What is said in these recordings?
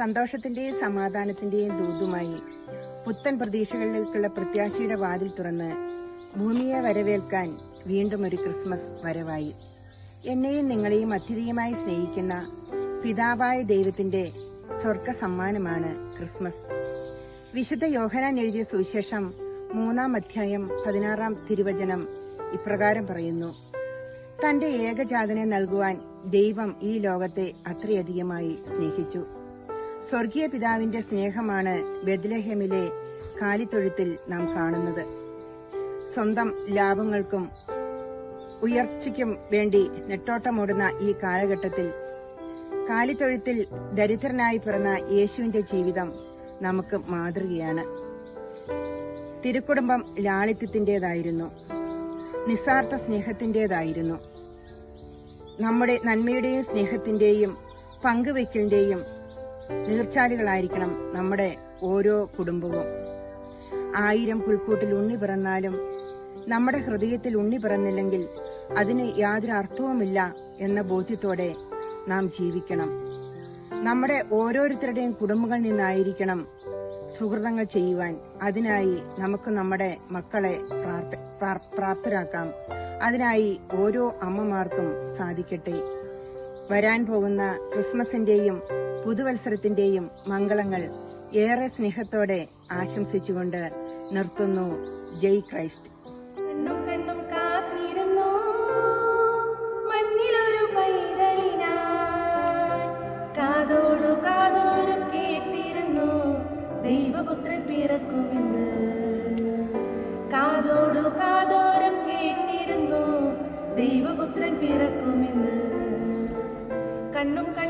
സന്തോഷത്തിന്റെയും സമാധാനത്തിന്റെയും ദൂതുമായി പുത്തൻ പ്രതീക്ഷകളിലേക്കുള്ള പ്രത്യാശയുടെ വാതിൽ തുറന്ന് ഭൂമിയെ വരവേൽക്കാൻ വീണ്ടും ഒരു ക്രിസ്മസ് വരവായി. എന്നെയും നിങ്ങളെയും അതിഥിയുമായി സ്നേഹിക്കുന്ന പിതാവായ ദൈവത്തിന്റെ സ്വർഗ സമ്മാനമാണ് ക്രിസ്മസ്. വിശുദ്ധ യോഹനാൻ എഴുതിയ സുവിശേഷം മൂന്നാം അധ്യായം പതിനാറാം തിരുവചനം ഇപ്രകാരം പറയുന്നു. തന്റെ ഏകജാതനെ നൽകുവാൻ ദൈവം ഈ ലോകത്തെ അത്രയധികമായി സ്നേഹിച്ചു. സ്വർഗീയ പിതാവിന്റെ സ്നേഹമാണ് ബദ്ലഹമിലെ കാലിത്തൊഴുത്തിൽ നാം കാണുന്നത്. സ്വന്തം ലാഭങ്ങൾക്കും ഉയർച്ചയ്ക്കും വേണ്ടി നെട്ടോട്ടമോടുന്ന ഈ കാലഘട്ടത്തിൽ കാലിത്തൊഴുത്തിൽ ദരിദ്രനായി പിറന്ന യേശുവിന്റെ ജീവിതം നമുക്ക് മാതൃകയാണ്. തിരുക്കുടുംബം ലാളിത്യത്തിന്റേതായിരുന്നു. നിസ്വാർത്ഥ സ്നേഹത്തിന്റേതായിരുന്നു. നമ്മുടെ നന്മയുടെയും സ്നേഹത്തിന്റെയും പങ്കുവയ്ക്കലിന്റെയും നീർച്ചാലുകളായിരിക്കണം നമ്മുടെ ഓരോ കുടുംബവും. ആയിരം പുൽക്കൂട്ടിൽ ഉണ്ണി പിറന്നാലും നമ്മുടെ ഹൃദയത്തിൽ ഉണ്ണി പിറന്നില്ലെങ്കിൽ അതിന് യാതൊരു അർത്ഥവുമില്ല എന്ന ബോധ്യത്തോടെ നാം ജീവിക്കണം. നമ്മുടെ ഓരോരുത്തരുടെയും കുടുംബങ്ങളിൽ നിന്നായിരിക്കണം സുഹൃതങ്ങൾ ചെയ്യുവാൻ. അതിനായി നമുക്ക് നമ്മുടെ മക്കളെ പ്രാപ്തരാക്കാം. അതിനായി ഓരോ അമ്മമാർക്കും സാധിക്കട്ടെ. വരാൻ പോകുന്ന ക്രിസ്മസിന്റെയും പുതുവത്സരത്തിന്റെയും മംഗളങ്ങൾ ഏറെ സ്നേഹത്തോടെ ആശംസിച്ചുകൊണ്ട് നിർത്തുന്നു. ജയ് ക്രൈസ്റ്റ്. ദൈവപുത്രൻ കേട്ടിരുന്നു. ദൈവപുത്രൻ പിറക്കുമെന്ന്. കണ്ണും കണ്ണും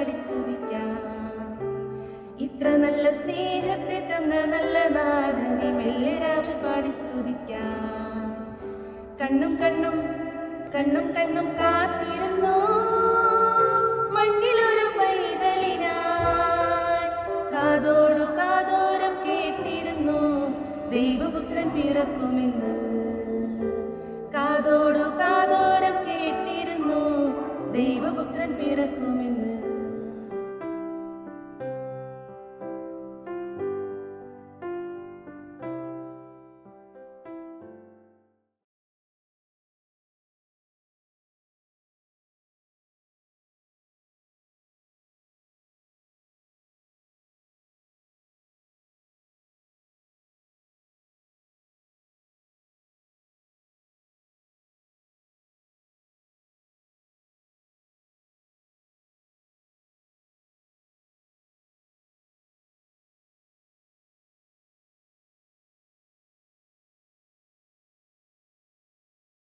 പാടി സ്തുതിക്കാം ഇത്ര നല്ല സ്നേഹത്തെ തന്ന നല്ല നാഥനെ മെല്ലരാവിൽ പാടി സ്തുതിക്കാം കണ്ണും കണ്ണും കണ്ണും കണ്ണും കാത്തിരുന്നു? മണ്ണിലൊരു പൈതലിനായി. കാതോടു കാതോരം കേട്ടിരുന്നു. ദൈവപുത്രൻ പിറക്കുമെന്ന്. കാതോടു കാതോരം കേട്ടിരുന്നു. ദൈവപുത്രൻ പിറക്കും